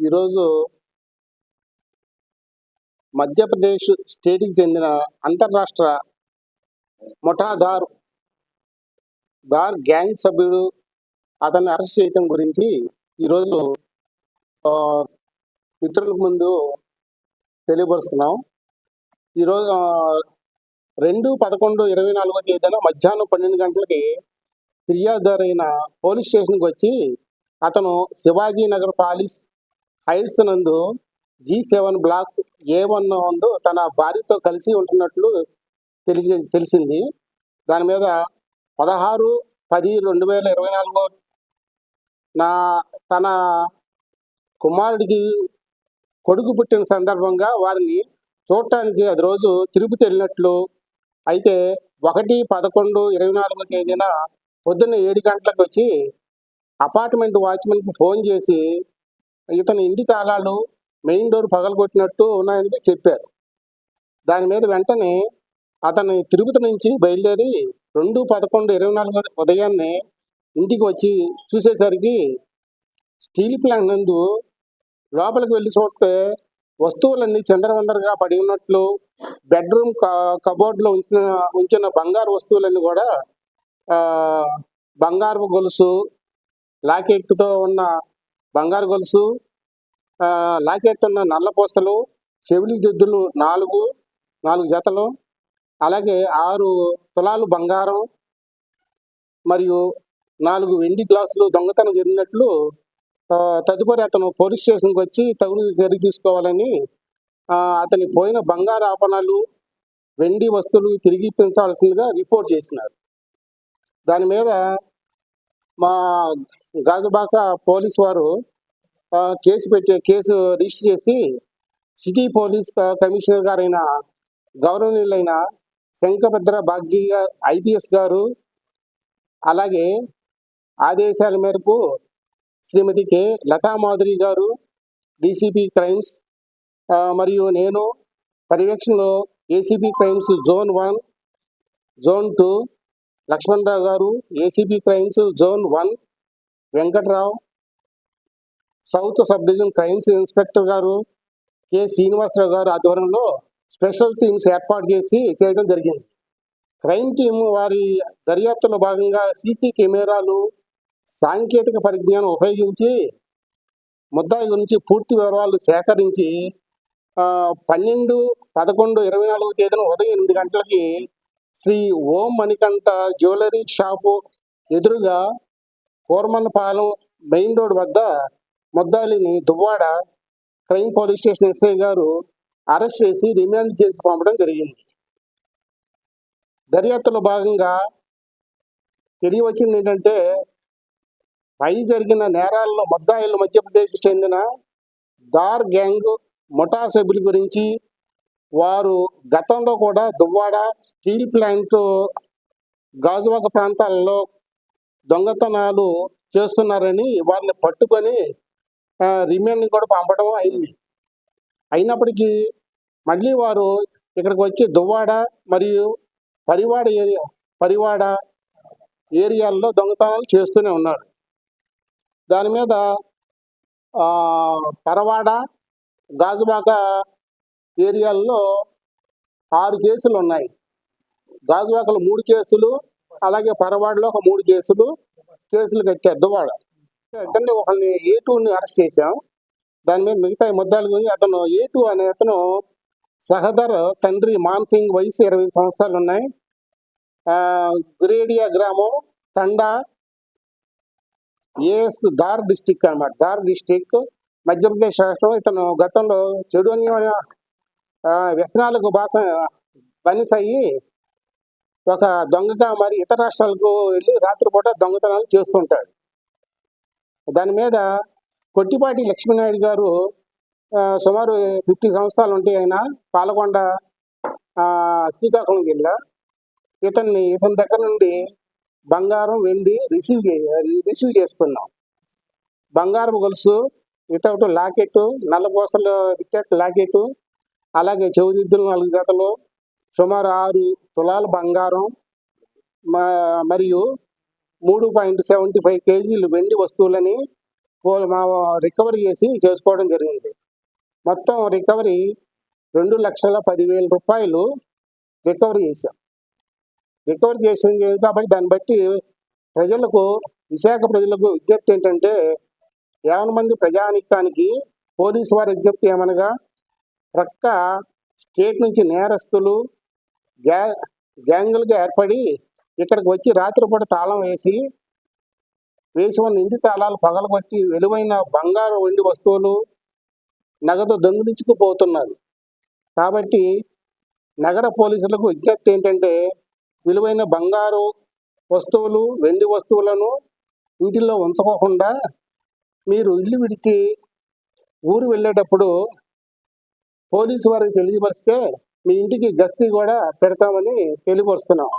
ఈరోజు మధ్యప్రదేశ్ స్టేట్కి చెందిన అంతర్రాష్ట్ర ముఠాదార్ దార్ గ్యాంగ్ సభ్యుడు అతన్ని అరెస్ట్ చేయటం గురించి ఈరోజు ఆ, మిత్రుల ముందు తెలియపరుస్తున్నాం. ఈరోజు రెండు పదకొండు ఇరవై నాలుగో తేదీన మధ్యాహ్నం పన్నెండు గంటలకి ఫిర్యాదుదారైన పోలీస్ స్టేషన్కి వచ్చి అతను శివాజీ నగర్ పాలిస్ హైట్స్ నందు G seven block A one నందు తన భార్యతో కలిసి ఉంటున్నట్లు తెలిసి తెలిసింది. దాని మీద పదహారు పది రెండు వేల ఇరవై నాలుగు నా తన కుమారుడికి కొడుకు పుట్టిన సందర్భంగా వారిని చూడటానికి అది రోజు తిరుపతి వెళ్ళినట్లు అయితే ఒకటి పదకొండు ఇరవై నాలుగో తేదీన పొద్దున్న ఏడు గంటలకు వచ్చి అపార్ట్మెంట్ వాచ్మెన్కి ఫోన్ చేసి ఇతని ఇంటి తాళాలు మెయిన్ డోర్ పగలగొట్టినట్టు ఉన్నాయని చెప్పారు. దాని మీద వెంటనే అతను తిరుపతి నుంచి బయలుదేరి రెండు పదకొండు ఇరవై నాలుగు ఉదయాన్నే ఇంటికి వచ్చి చూసేసరికి స్టీల్ ప్లాంట్ నందు లోపలికి వెళ్ళి చూస్తే వస్తువులన్నీ చందరవందరగా పడి ఉన్నట్లు బెడ్రూమ్ కబోర్డ్లో ఉంచిన ఉంచిన బంగారు వస్తువులన్నీ కూడా బంగారు గొలుసు లాకెట్తో ఉన్న బంగారు గొలుసు లాకెట్టున్న లాకెట్ ఉన్న నల్ల చెవిలి దిద్దులు నాలుగు నాలుగు జతలు అలాగే ఆరు తులాలు బంగారం మరియు నాలుగు వెండి గ్లాసులు దొంగతనం జరిగినట్లు తదుపరి అతను పోలీస్ స్టేషన్కి వచ్చి తగు చర్య తీసుకోవాలని అతని పోయిన బంగారు ఆపణాలు వెండి వస్తువులు తిరిగి పెంచాల్సిందిగా రిపోర్ట్ చేసినారు. దాని మీద మా గాజుబాక పోలీస్ వారు కేసు పెట్టే కేసు రిజిస్టర్ చేసి సిటీ పోలీస్ కమిషనర్ గారైన గౌరవనీయులైన శంఖభద్ర బాగ్జీ గారు ఐపీఎస్ గారు అలాగే ఆదేశాల మేరకు శ్రీమతి కె. లతా మాధురి గారు డీసీపీ క్రైమ్స్ మరియు నేను పర్యవేక్షణలో ACP crimes zone one zone two Lakshmanarao గారు ACP crimes zone one Venkatrao south sub division crimes inspector గారు కె శ్రీనివాసరావు గారు ఆధ్వర్యంలో స్పెషల్ టీమ్స్ ఏర్పాటు చేసి చేయడం జరిగింది. క్రైమ్ టీమ్ వారి దర్యాప్తులో భాగంగా సీసీ కెమెరాలు సాంకేతిక పరిజ్ఞానం ఉపయోగించి ముద్దాయి గురించి పూర్తి వివరాలు సేకరించి పన్నెండు పదకొండు ఇరవై నాలుగు తేదీన ఉదయం ఎనిమిది గంటలకి శ్రీ ఓం మణికంఠ జ్యువెలరీ షాపు ఎదురుగా కోర్మన్పాలెం మెయిన్ రోడ్ వద్ద ముద్దాలిని Duvvada crime police station SI గారు అరెస్ట్ చేసి రిమాండ్ చేసి పంపడం జరిగింది. దర్యాప్తులో భాగంగా తెలియవచ్చింది ఏంటంటే పై జరిగిన నేరాల్లో ముద్దాయిలు మధ్యప్రదేశ్కు చెందిన దార్ గ్యాంగ్ ముఠా సభ్యుల గురించి వారు గతంలో కూడా దువ్వాడ స్టీల్ ప్లాంట్ గాజువాక ప్రాంతాలలో దొంగతనాలు చేస్తున్నారని వారిని పట్టుకొని రిమాండ్ కూడా పంపడం అయింది. అయినప్పటికీ మళ్ళీ వారు ఇక్కడికి వచ్చి దువ్వాడ మరియు పరివాడ ఏరియా పరివాడ ఏరియాల్లో దొంగతనాలు చేస్తూనే ఉన్నాడు దాని మీద పరవాడ గాజుబాక ఏరియాల్లో ఆరు కేసులు ఉన్నాయి. గాజువాకలో మూడు కేసులు అలాగే పరవాడలో ఒక మూడు కేసులు కేసులు కట్టారు దువాడ అతన్ని ఒకరిని ఏ టూని అరెస్ట్ చేశాం. దాని మీద మిగతా ముద్దాల గురించి అతను ఏ టూ అనే అతను సహదర్ తండ్రి మాన్ సింగ్ వయసు ఇరవై సంవత్సరాలు ఉన్నాయి. గ్రేడియా గ్రామం తండా ఏఎస్ దార్ డిస్టిక్ అన్నమాట. దార్ డిస్టిక్ మధ్యప్రదేశ్ రాష్ట్రం. ఇతను గతంలో చెడు వ్యసనాలకు బాస బనిస అయ్యి ఒక దొంగగా మరి ఇతర రాష్ట్రాలకు వెళ్ళి రాత్రిపూట దొంగతనాలు చేస్తుంటాడు. దాని మీద కొట్టిపాటి లక్ష్మీనాయుడు గారు సుమారు ఫిఫ్టీ సంవత్సరాలు ఉంటాయి ఆయన పాలకొండ శ్రీకాకుళం జిల్లా ఇతన్ని ఇతని దగ్గర నుండి బంగారం వెండి రిసీవ్ చే రిసీవ్ చేసుకున్నాం. బంగారం గొలుసు వితౌట్ లాకెట్ నల్లపూసలు వికెట్ లాకెట్ అలాగే చెవిదిద్దులు నాలుగు జతలు సుమారు ఆరు తులాల బంగారం మరియు మూడు పాయింట్ సెవెంటీ ఫైవ్ కేజీలు వెండి వస్తువులని మా రికవరీ చేసి చేసుకోవడం జరిగింది. మొత్తం రికవరీ రెండు లక్షల పదివేల రూపాయలు రికవరీ చేశాం. రికవరీ చేసింది కాబట్టి దాన్ని బట్టి ప్రజలకు విశాఖ ప్రజలకు విజ్ఞప్తి ఏంటంటే యాభై మంది ప్రజానికానికి పోలీసు వారి విజ్ఞప్తి ఏమనగా ప్రక్క స్టేట్ నుంచి నేరస్తులు గ్యా గ్యాంగులుగా ఏర్పడి ఇక్కడికి వచ్చి రాత్రిపూట తాళం వేసి వేసి ఉన్న ఇంటి తాళాలు పగలగొట్టి విలువైన బంగారు వెండి వస్తువులు నగదు దొంగిలించుకుపోతున్నారు. కాబట్టి నగర పోలీసులకు విజ్ఞప్తి ఏంటంటే విలువైన బంగారు వస్తువులు వెండి వస్తువులను ఇంటిలో ఉంచుకోకుండా మీరు ఇల్లు విడిచి ఊరు వెళ్ళేటప్పుడు పోలీసు వారికి తెలియపరిస్తే మీ ఇంటికి గస్తీ కూడా పెడతామని తెలియపరుస్తున్నాం.